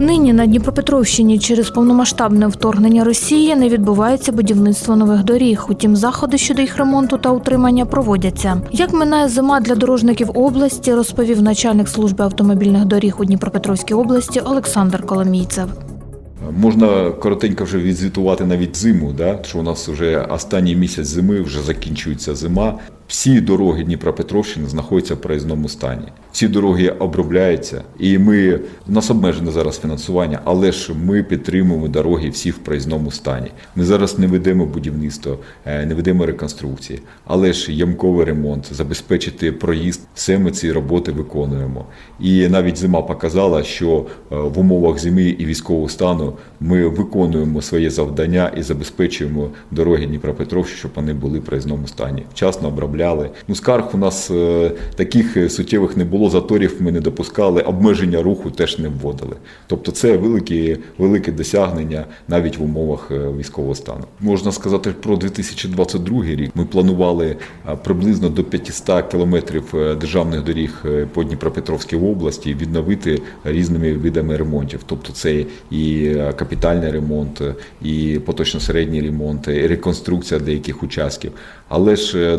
Нині на Дніпропетровщині через повномасштабне вторгнення Росії не відбувається будівництво нових доріг. Утім, заходи щодо їх ремонту та утримання проводяться. Як минає зима для дорожників області, розповів начальник служби автомобільних доріг у Дніпропетровській області Олександр Коломійцев. Можна коротенько вже відзвітувати навіть зиму, да? що у нас вже останній місяць зими, вже закінчується зима. Всі дороги Дніпропетровщини знаходяться в проїзному стані. Всі дороги обробляються, і ми у нас обмежене зараз фінансування, але ж ми підтримуємо дороги всі в проїзному стані. Ми зараз не ведемо будівництво, е, не ведемо реконструкції, але ж ямковий ремонт, забезпечити проїзд. Все ми ці роботи виконуємо. І навіть зима показала, що е, в умовах зими і військового стану ми виконуємо своє завдання і забезпечуємо дороги Дніпропетровщини, щоб вони були в проїзному стані. Вчасно обробляли. Ну, скарг у нас е, таких е, суттєвих не було, заторів ми не допускали, обмеження руху теж не вводили. Тобто це великі, велике досягнення навіть в умовах е, військового стану. Можна сказати про 2022 рік. Ми планували приблизно до 500 кілометрів державних доріг по Дніпропетровській області відновити різними видами ремонтів. Тобто це і капітальний ремонт, і поточно-середній ремонт, і реконструкція деяких участків. Але ж е,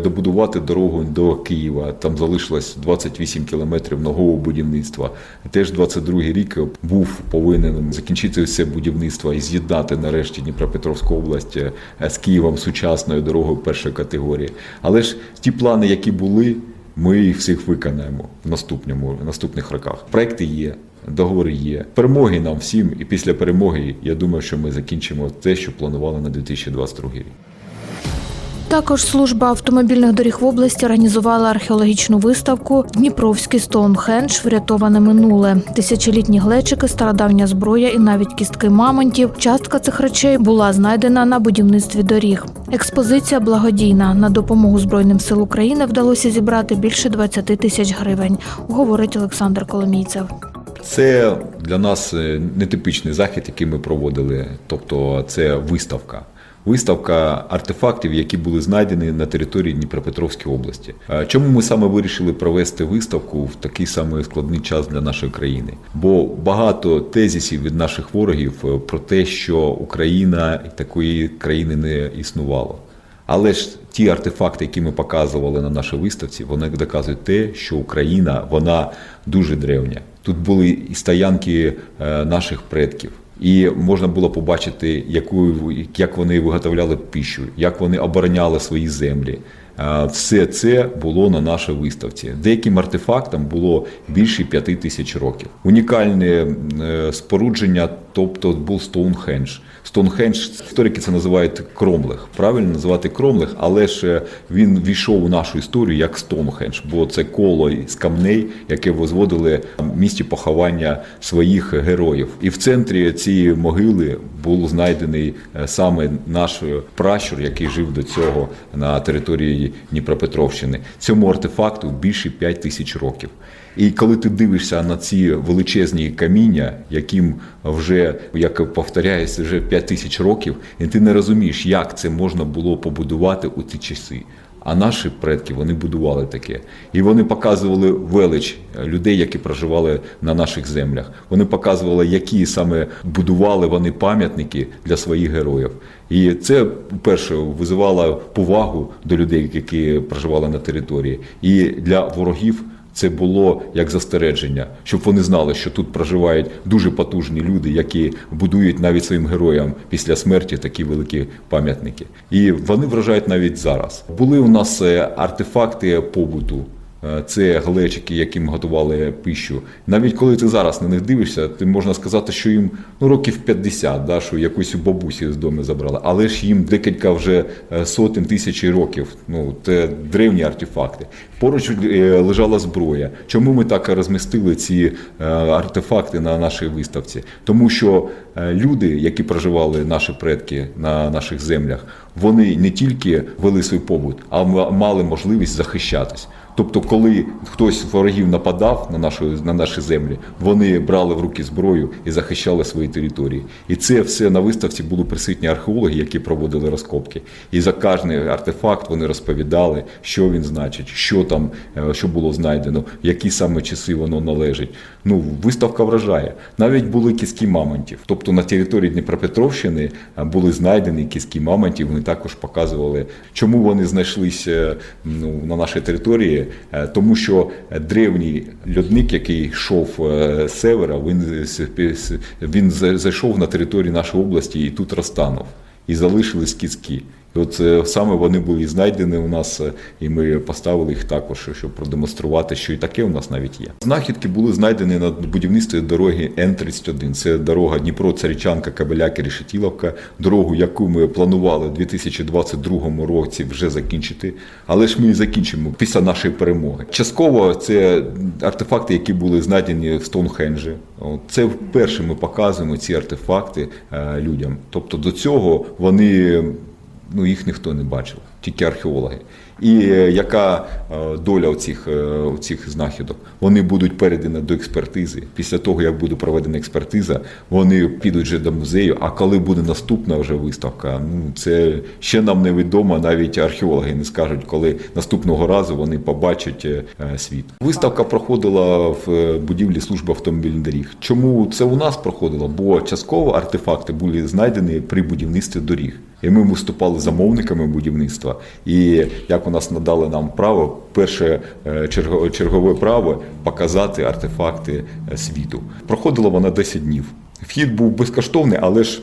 добудувати дорогу до Києва там залишилось 28 кілометрів нового будівництва. Теж 22 рік був повинен закінчити все будівництво і з'єднати нарешті Дніпропетровську область е, з Києвом сучасною дорогою першої категорії. Але ж ті плани, які були, ми їх всіх виконаємо в наступному в наступних роках. Проекти є. Договори є перемоги нам всім, і після перемоги я думаю, що ми закінчимо те, що планували на 2022 рік. Також служба автомобільних доріг в області організувала археологічну виставку Дніпровський Стоунхендж врятоване минуле. Тисячолітні глечики, стародавня зброя і навіть кістки мамонтів. Частка цих речей була знайдена на будівництві доріг. Експозиція благодійна. На допомогу Збройним сил України вдалося зібрати більше 20 тисяч гривень, говорить Олександр Коломійцев. Це для нас е, нетипічний захід, який ми проводили. Тобто, це виставка. Виставка артефактів, які були знайдені на території Дніпропетровської області. Чому ми саме вирішили провести виставку в такий самий складний час для нашої країни? Бо багато тезісів від наших ворогів е, про те, що Україна такої країни не існувало. Але ж ті артефакти, які ми показували на нашій виставці, вони доказують те, що Україна вона дуже древня. Тут були і стоянки е, наших предків. І можна було побачити, яку як вони виготовляли піщу, як вони обороняли свої землі. Все це було на нашій виставці. Деяким артефактам було більше п'яти тисяч років. Унікальне е, спорудження, тобто був Стоунхендж. Стоунхендж історики це називають кромлех. Правильно називати кромлех, але ж е, він війшов у нашу історію як Стоунхендж, бо це коло з камней, яке возводили в місті поховання своїх героїв. І в центрі цієї могили був знайдений е, саме наш пращур, який жив до цього на території Дніпропетровщини. Цьому артефакту більше 5 тисяч років. І коли ти дивишся на ці величезні каміння, яким вже, як повторяється, вже 5 тисяч років, і ти не розумієш, як це можна було побудувати у ті часи. А наші предки вони будували таке, і вони показували велич людей, які проживали на наших землях. Вони показували, які саме будували вони пам'ятники для своїх героїв. І це перше визивало повагу до людей, які проживали на території, і для ворогів. Це було як застереження, щоб вони знали, що тут проживають дуже потужні люди, які будують навіть своїм героям після смерті такі великі пам'ятники. І вони вражають навіть зараз. Були у нас е, артефакти побуту. Е, Це глечики, яким готували пищу. Навіть коли ти зараз на них дивишся, ти можна сказати, що їм ну років 50, да, що якусь бабусі з дому забрали. Але ж їм декілька вже е, сотень тисяч років. Ну це древні артефакти. Поруч е, лежала зброя. Чому ми так розмістили ці артефакти на нашій виставці? Тому що люди, які проживали наші предки на наших землях, вони не тільки вели свій побут, а мали можливість захищатись. Тобто, коли хтось з ворогів нападав на нашу на наші землі, вони брали в руки зброю і захищали свої території. І це все на виставці були присутні археологи, які проводили розкопки. І за кожний артефакт вони розповідали, що він значить, що там, е, що було знайдено, які саме часи воно належить. Ну, виставка вражає. Навіть були кістки мамонтів. Тобто на території Дніпропетровщини е, були знайдені кістки мамонтів. Вони також показували, чому вони знайшлися ну, на нашій території. Е, Тому що древній льодник, який йшов е, з севера, він, він зайшов на територію нашої області і тут розтанув. І залишились кістки. І от е, саме вони були знайдені у нас, е, і ми поставили їх також, щоб продемонструвати, що і таке у нас навіть є. Знахідки були знайдені на будівництві дороги Н-31. Це дорога Дніпро, Царичанка, Кабеляки, Решетіловка, дорогу, яку ми планували у 2022 році вже закінчити. Але ж ми її закінчимо після нашої перемоги. Частково це артефакти, які були знайдені в Стоунхенджі. Це вперше ми показуємо ці артефакти е, людям. Тобто до цього вони ну, їх ніхто не бачив, тільки археологи. І е, яка е, доля цих, цих знахідок? Вони будуть передані до експертизи. Після того, як буде проведена експертиза, вони підуть вже до музею. А коли буде наступна вже виставка, ну це ще нам невідомо, навіть археологи не скажуть, коли наступного разу вони побачать е, світ. Виставка проходила в е, будівлі служби автомобільних доріг. Чому це у нас проходило? Бо частково артефакти були знайдені при будівництві доріг. І ми виступали замовниками будівництва. І як у нас надали нам право, перше е, чергове право показати артефакти е, світу. Проходила вона 10 днів. Вхід був безкоштовний, але ж.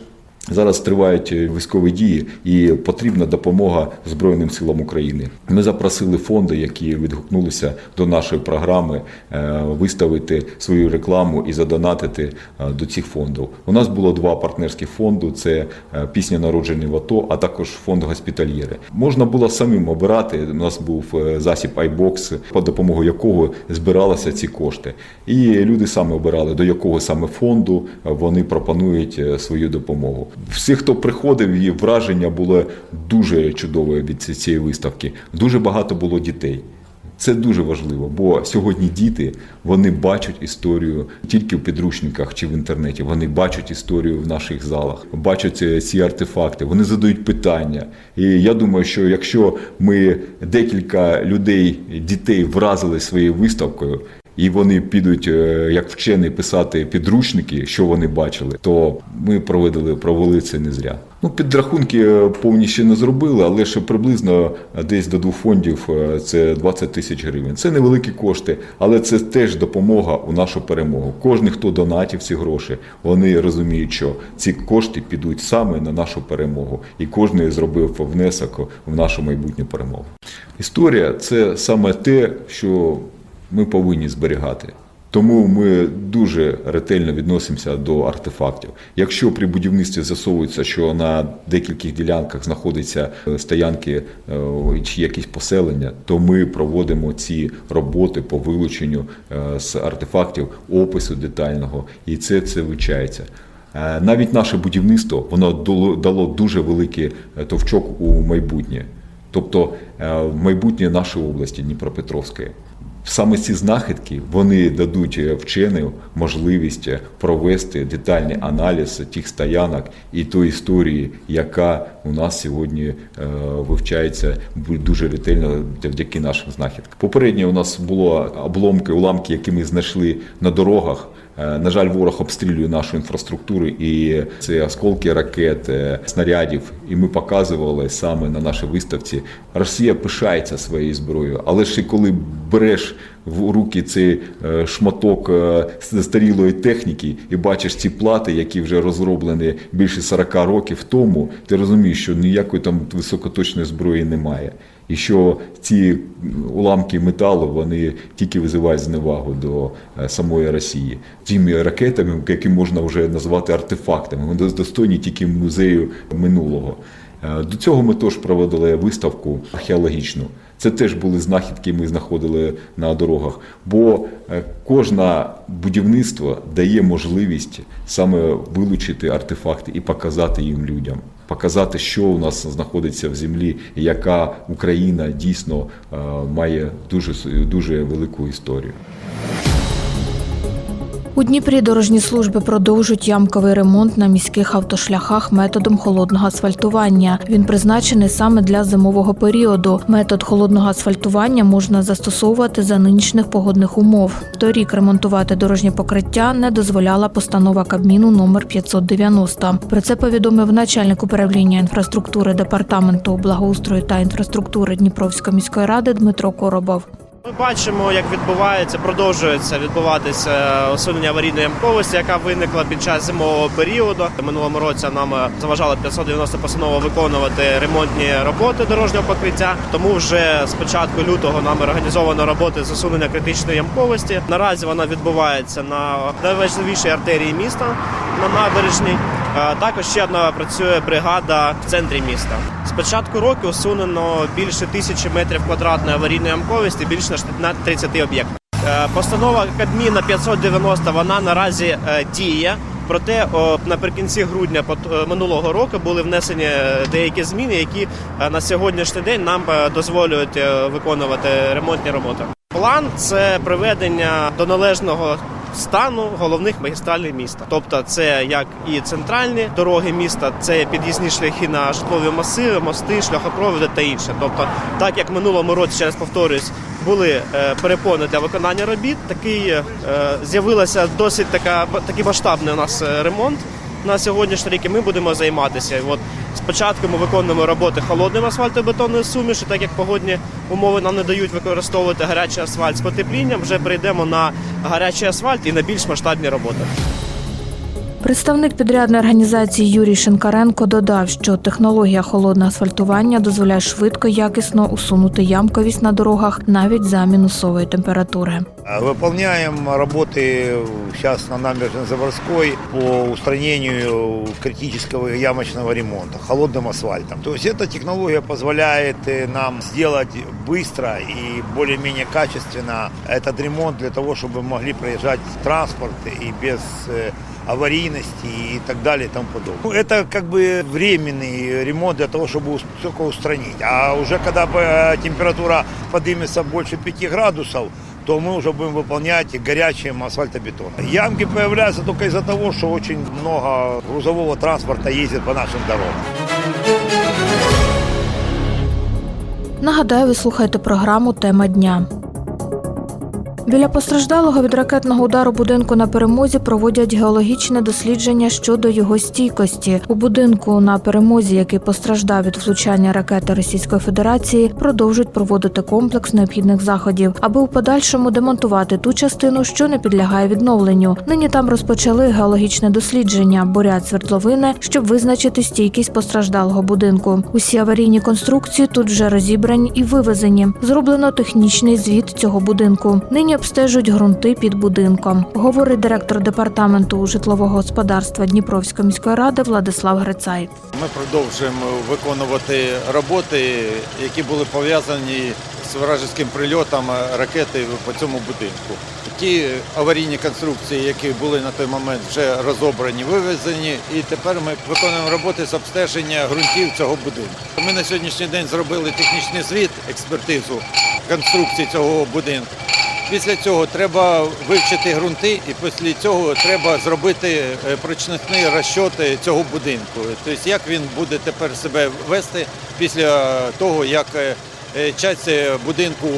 Зараз тривають е, військові дії і потрібна допомога Збройним силам України. Ми запросили фонди, які відгукнулися до нашої програми, е, виставити свою рекламу і задонатити е, до цих фондів. У нас було два партнерські фонди: це пісня народження в АТО, а також фонд госпітальєри. Можна було самим обирати. У нас був засіб iBox, по допомогою якого збиралися ці кошти. І люди саме обирали, до якого саме фонду вони пропонують свою допомогу. Всі, хто приходив, і враження було дуже чудове від цієї виставки. Дуже багато було дітей. Це дуже важливо, бо сьогодні діти вони бачать історію тільки в підручниках чи в інтернеті. Вони бачать історію в наших залах, бачать е, ці артефакти. Вони задають питання. І я думаю, що якщо ми декілька людей, дітей вразили своєю виставкою. І вони підуть е, як вчені писати підручники, що вони бачили, то ми проводили, провели це не зря. Ну, підрахунки е, повні ще не зробили, але ще приблизно десь до двох фондів е, це 20 тисяч гривень. Це невеликі кошти, але це теж допомога у нашу перемогу. Кожен, хто донатів ці гроші, вони розуміють, що ці кошти підуть саме на нашу перемогу, і кожен зробив внесок в нашу майбутню перемогу. Історія це саме те, що ми повинні зберігати. Тому ми дуже ретельно відносимося до артефактів. Якщо при будівництві з'ясовується, що на декількох ділянках знаходяться е, стоянки е, чи якісь поселення, то ми проводимо ці роботи по вилученню е, з артефактів опису детального, і це це вивчається. Навіть наше будівництво воно дало- дуже великий товчок у майбутнє, тобто в майбутнє нашої області Дніпропетровської. Саме ці знахідки вони дадуть е, вченим можливість е, провести детальний аналіз тих стоянок і тої історії, яка у нас сьогодні е, вивчається дуже ретельно завдяки нашим знахідкам. Попередньо у нас було обломки, уламки, які ми знайшли на дорогах. Е, На жаль, ворог обстрілює нашу інфраструктуру, і це осколки ракет, е, снарядів. І ми показували саме на нашій виставці. Росія пишається своєю зброєю, але і коли береш в руки цей е, шматок е, застарілої техніки і бачиш ці плати, які вже розроблені більше 40 років тому, ти розумієш, що ніякої там високоточної зброї немає. І що ці уламки металу вони тільки визивають зневагу до е, самої Росії. Тими ракетами, які можна вже назвати артефактами, вони достойні тільки музею минулого. До цього ми теж проводили виставку археологічну. Це теж були знахідки, ми знаходили на дорогах. Бо е, кожне будівництво дає можливість саме вилучити артефакти і показати їм людям. показати, що у нас знаходиться в землі, яка Україна дійсно е, має дуже дуже велику історію. У Дніпрі дорожні служби продовжують ямковий ремонт на міських автошляхах методом холодного асфальтування. Він призначений саме для зимового періоду. Метод холодного асфальтування можна застосовувати за нинішніх погодних умов. Торік ремонтувати дорожнє покриття не дозволяла постанова Кабміну номер 590. Про це повідомив начальник управління інфраструктури департаменту благоустрою та інфраструктури Дніпровської міської ради Дмитро Коробов. Ми бачимо, як відбувається, продовжується відбуватися усунення аварійної ямковості, яка виникла під час зимового періоду. Минулому році нам заважала 590 постанова виконувати ремонтні роботи дорожнього покриття. Тому вже з початку лютого нам організовано роботи з усунення критичної ямковості. Наразі вона відбувається на найважливішій артерії міста на набережній. Е, Також ще одна працює бригада в центрі міста. З початку року усунено більше тисячі метрів квадратної аварійної ямковості, більше на 30 об'єктів. Е, Постанова Кабміна 590 вона наразі е, діє. Проте наприкінці грудня минулого року були внесені деякі зміни, які на сьогоднішній день нам дозволюють виконувати ремонтні роботи. План це приведення до належного стану головних магістралей міста. Тобто, це як і центральні дороги міста, це під'їзні шляхи на житлові масиви, мости, шляхопроводи та інше. Тобто, так як минулому році, ще раз повторюсь, були е, перепони для виконання робіт, такий е, з'явилася досить така такий масштабний у нас е, ремонт на сьогоднішній рік. І ми будемо займатися. От спочатку ми виконуємо роботи холодним асфальтобетонною суміші, так як погодні умови нам не дають використовувати гарячий асфальт з потеплінням. Вже прийдемо на гарячий асфальт і на більш масштабні роботи. Представник підрядної організації Юрій Шинкаренко додав, що технологія холодного асфальтування дозволяє швидко, якісно усунути ямковість на дорогах навіть за мінусової температури. Выполняем работы сейчас на набережной Заводской по устранению критического ямочного ремонта холодным асфальтом. То есть эта технология позволяет э, нам сделать быстро и более-менее качественно этот ремонт для того, чтобы могли проезжать транспорт и без э, аварийности и так далее и тому подобное. Ну, Это как бы временный ремонт для того, чтобы ус- только устранить. А уже когда э, температура поднимется больше 5 градусов, то мы уже будем выполнять горячим асфальтобетоном. Ямки появляются только из-за того, что очень много грузового транспорта ездит по нашим дорогам. Нагадаю, ви слухаєте програму Тема дня. Біля постраждалого від ракетного удару будинку на перемозі проводять геологічне дослідження щодо його стійкості. У будинку на перемозі, який постраждав від влучання ракети Російської Федерації, продовжують проводити комплекс необхідних заходів, аби у подальшому демонтувати ту частину, що не підлягає відновленню. Нині там розпочали геологічне дослідження, борять свердловини, щоб визначити стійкість постраждалого будинку. Усі аварійні конструкції тут вже розібрані і вивезені. Зроблено технічний звіт цього будинку. Нині обстежують ґрунти під будинком, говорить директор департаменту житлового господарства Дніпровської міської ради Владислав Грицай. Ми продовжуємо виконувати роботи, які були пов'язані з вражеським прильотом ракети по цьому будинку. Ті аварійні конструкції, які були на той момент, вже розобрані, вивезені, і тепер ми виконуємо роботи з обстеження ґрунтів цього будинку. Ми на сьогоднішній день зробили технічний звіт, експертизу конструкції цього будинку. Після цього треба вивчити ґрунти, і після цього треба зробити е, прочнісні розчоти цього будинку. Тобто, як він буде тепер себе вести після того, як е, е, часть будинку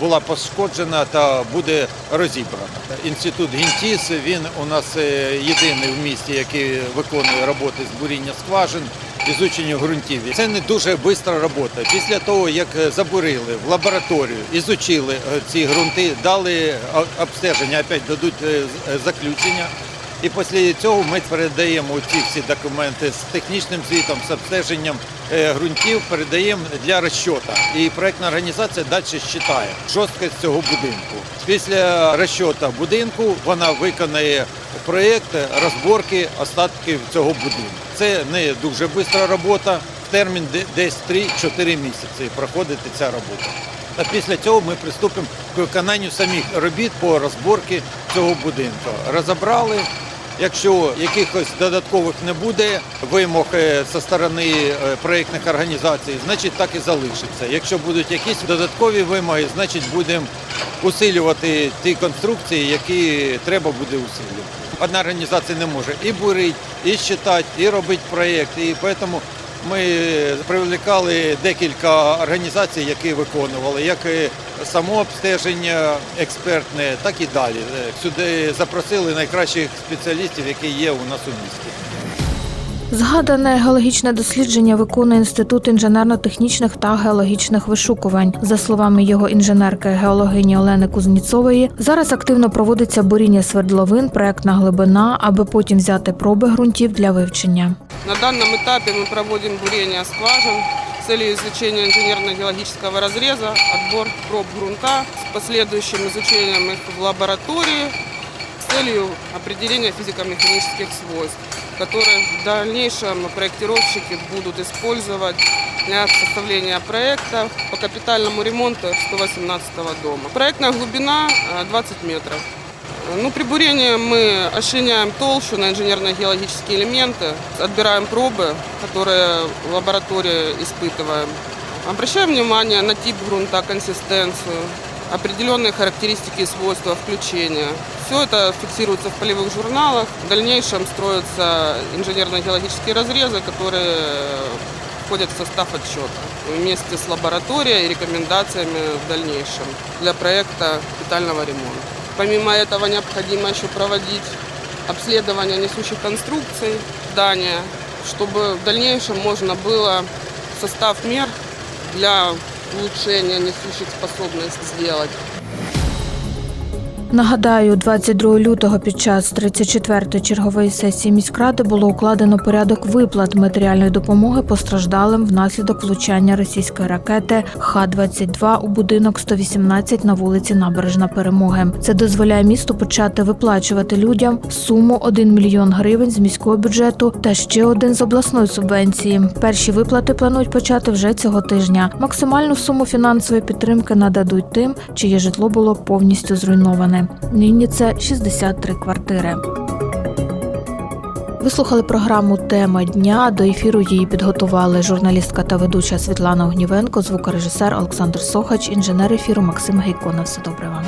була пошкоджена та буде розібрана. Інститут Гінтіс він у нас єдиний в місті, який виконує роботи з буріння скважин. Ізученню ґрунтів. Це не дуже швидка робота. Після того, як е, забурили в лабораторію, ізучили е, ці ґрунти, дали обстеження, опять дадуть е, е, заключення. І після цього ми передаємо ці всі документи з технічним звітом, з обстеженням е, ґрунтів, передаємо для розчота. І проєктна організація далі считає жорсткість цього будинку. Після розчота будинку вона виконає проєкт розборки остатків цього будинку. Це не дуже швидка робота. Термін десь 3-4 місяці проходить ця робота. А після цього ми приступимо к виконанню самих робіт по розборці цього будинку. Розібрали, Якщо якихось додаткових не буде вимог е, зі сторони е, проєктних організацій, значить так і залишиться. Якщо будуть якісь додаткові вимоги, значить будемо усилювати ті конструкції, які треба буде усилювати. Одна організація не може і бурити, і читати, і робити проєкт. І тому ми привлекали декілька організацій, які виконували, як самообстеження експертне, так і далі. Е, Сюди запросили найкращих спеціалістів, які є у нас у місті. Згадане геологічне дослідження виконує інститут інженерно-технічних та геологічних вишукувань. За словами його інженерки геологині Олени Кузніцової, зараз активно проводиться буріння свердловин, проектна глибина, аби потім взяти проби ґрунтів для вивчення. На данном этапе мы проводим бурение скважин с целью изучения инженерно-геологического разреза, отбор проб грунта с последующим изучением их в лаборатории с целью определения физико-механических свойств, которые в дальнейшем проектировщики будут использовать для составления проекта по капитальному ремонту 118 дома. Проектная глубина э, 20 метров. Ну, при бурении мы ошиняем толщу на инженерно-геологические элементы, отбираем пробы, которые в лаборатории испытываем. Обращаем внимание на тип грунта, консистенцию, определенные характеристики и свойства включения. Все это фиксируется в полевых журналах. В дальнейшем строятся инженерно-геологические разрезы, которые входят в состав отчета вместе с лабораторией и рекомендациями в дальнейшем для проекта капитального ремонта. Помимо этого необходимо еще проводить обследование несущих конструкций здания, чтобы в дальнейшем можно было состав мер для улучшения несущих способностей сделать. Нагадаю, 22 лютого під час 34-ї чергової сесії міськради було укладено порядок виплат матеріальної допомоги постраждалим внаслідок влучання російської ракети Х-22 у будинок 118 на вулиці Набережна Перемоги. Це дозволяє місту почати виплачувати людям суму 1 мільйон гривень з міського бюджету та ще один з обласної субвенції. Перші виплати планують почати вже цього тижня. Максимальну суму фінансової підтримки нададуть тим, чиє житло було повністю зруйноване. Нині це 63 квартири. Ви слухали програму Тема дня. До ефіру її підготували журналістка та ведуча Світлана Огнівенко, звукорежисер Олександр Сохач, інженер ефіру Максим Гейко. На все добре вам.